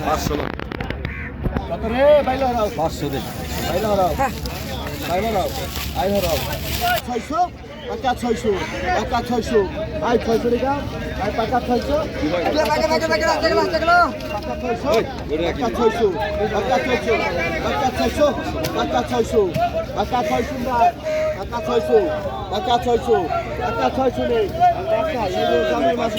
পাঁচশো পাঁচশো ছয়শো পাকা ছয়শো পাকা ছয়শো আই ছয়শো টাকা আই পাকা ছয়শো পাকা ছয়শো পাকা ছয়শো পাকা ছয়শো পাকা ছয়শো পাকা ছয়শো পাকা ছয়শো পাকা ছয়শো পাকা ছয়শো নেই মাছ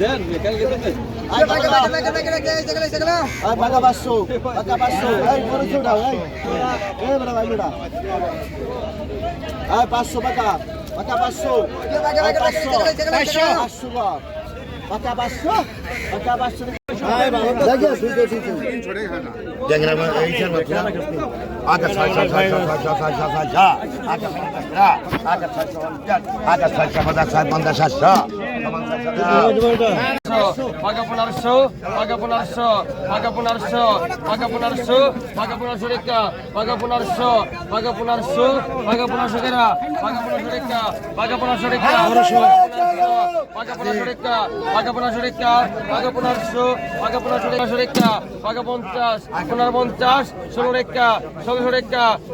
দেন কালকে দেন বাগা বাসো বাগা বাসো এই বড় ছোট এই এ বড় ভাই বড় এই 500 বাগা বাগা বাসো বাগা বাগা বাগা বাগা বাগা আকাশ আকাশ আকাশ আকাশ পনেরোশো রেখা পাকা রেখা পাকা রেখা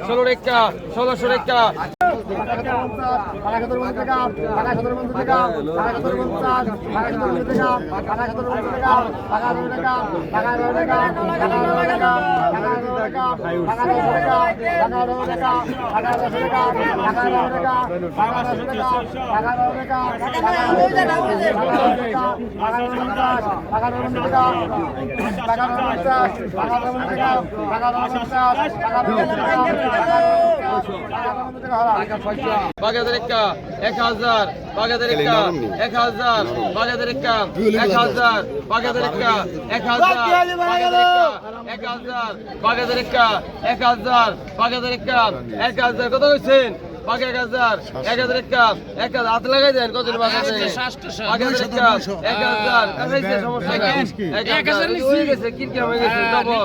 ষোলো রেখা ষোলো রেখা টাকা বাগেদের একা এক হাজার বাগেদের একা এক হাজার বাগেদের একা এক হাজার বাগেদের একা এক হাজার বাগেদের একা এক হাজার বাগেদের একা এক হাজার বাগেদের একা এক হাজার কত কইছেন বাগে এক হাজার এক হাজার একা এক হাজার হাত লাগাই দেন কত আছে বাগেদের হাজার এক হাজার কাছাইছে সমস্যা এক হাজার হয়ে গেছে কি হয়ে গেছে ডবল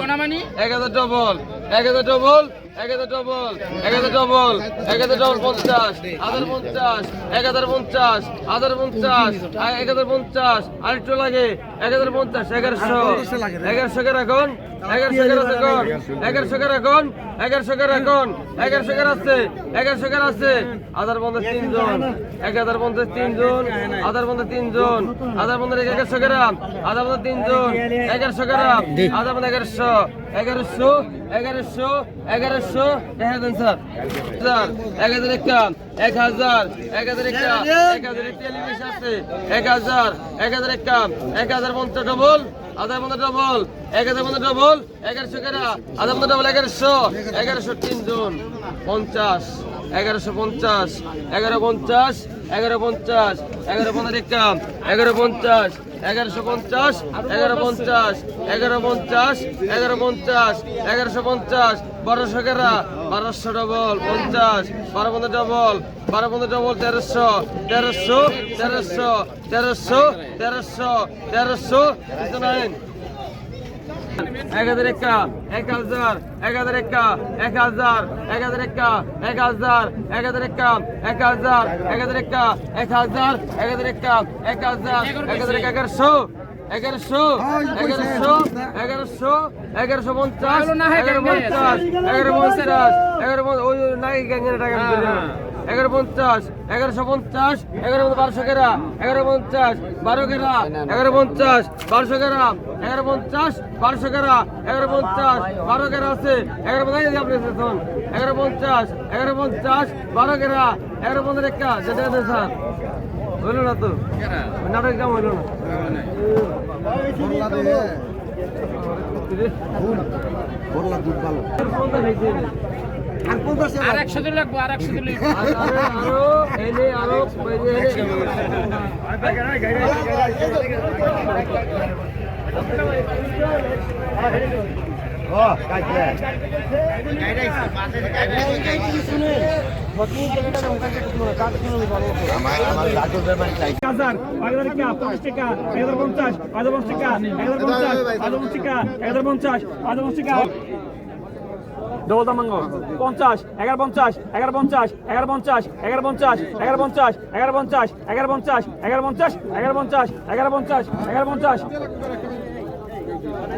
এক হাজার ডবল এক হাজার ডবল এক হাজার ডবল এক হাজার ডবল এক হাজার ডবল পঞ্চাশ হাজার পঞ্চাশ এক হাজার পঞ্চাশ হাজার পঞ্চাশ এক হাজার পঞ্চাশ আরেকটু লাগে এক হাজার পঞ্চাশ এগারোশো এগারোশো কে রাখুন এগারোশো কে রাখুন এগারোশো কে রাখুন এগারোশো কে রাখুন এগারোশো কে আছে এগারোশো কে আছে। হাজার পঞ্চাশ তিনজন এক হাজার পঞ্চাশ তিনজন হাজার পঞ্চাশ তিনজন হাজার পঞ্চাশ এগারোশো গ্রাম হাজার পঞ্চাশ তিনজন এগারোশো গ্রাম হাজার পঞ্চাশ এগারোশো এগারোশো এগারোশো এগারোশো, এক হাজার স্যার। স্যার, এক হাজার একটা, এক হাজার এক হাজার একটা, এক হাজার টেলিভিশন আছে। এক হাজার এক হাজার একটা, এক হাজার পঞ্চাশ ডবল আধার পঞ্চাশ ডবল এক হাজার পঞ্চাশ ডবল এগারোশো কেরা আধার পঞ্চাশ ডবল এগারোশো এগারোশো তিনজন, পঞ্চাশ। এগারোশো পঞ্চাশ এগারো পঞ্চাশ এগারো পঞ্চাশ এগারো পঞ্চাশ একটা এগারো পঞ্চাশ এগারোশো পঞ্চাশ এগারো পঞ্চাশ এগারো পঞ্চাশ এগারো পঞ্চাশ এগারোশো পঞ্চাশ বারোশো কেরা বারোশো ডবল পঞ্চাশ বারো পঞ্চাশ ডবল বারো পঞ্চাশ ডবল তেরোশো তেরোশো তেরোশো তেরোশো তেরোশো তেরোশো নাইন এক হাজার একা এক হাজার এক হাজার একা এক হাজার এক হাজার একা এক হাজার এক হাজার একা এক হাজার এক হাজার একা এক হাজার এক হাজার একা এক হাজার এক হাজার এগারোশো এগারোশো এগারোশো এগারোশো এগারোশো পঞ্চাশ এগারো পঞ্চাশ এগারো পঞ্চাশ এগারো ওই নাই গ্যাংয়ের টাকা এগারো পঞ্চাশ এগারোশো পঞ্চাশ এগারো বারোশো কেরা এগারো পঞ্চাশ বারো কেরা এগারো পঞ্চাশ বারোশো কেরা এগারো পঞ্চাশ বারোশো কেরা এগারো পঞ্চাশ বারো কেরা আছে এগারো পঞ্চাশ আপনি শোন এগারো পঞ্চাশ এগারো পঞ্চাশ বারো কেরা এগারো পঞ্চাশ একটা যেটা আছে স্যার। হইল না তো? নাটক কাম হইল না আর একশো দিন লাগবো আর একশো দিন পঞ্চাশ পঞ্চাশ পঞ্চাশ পঞ্চাশ এক হাজার পঞ্চাশ এগারো ডবল দামাঙ্গ পঞ্চাশ এগারো পঞ্চাশ এগারো পঞ্চাশ এগারো পঞ্চাশ এগারো পঞ্চাশ এগারো পঞ্চাশ এগারো পঞ্চাশ এগারো পঞ্চাশ এগারো পঞ্চাশ এগারো পঞ্চাশ এগারো পঞ্চাশ এগারো পঞ্চাশ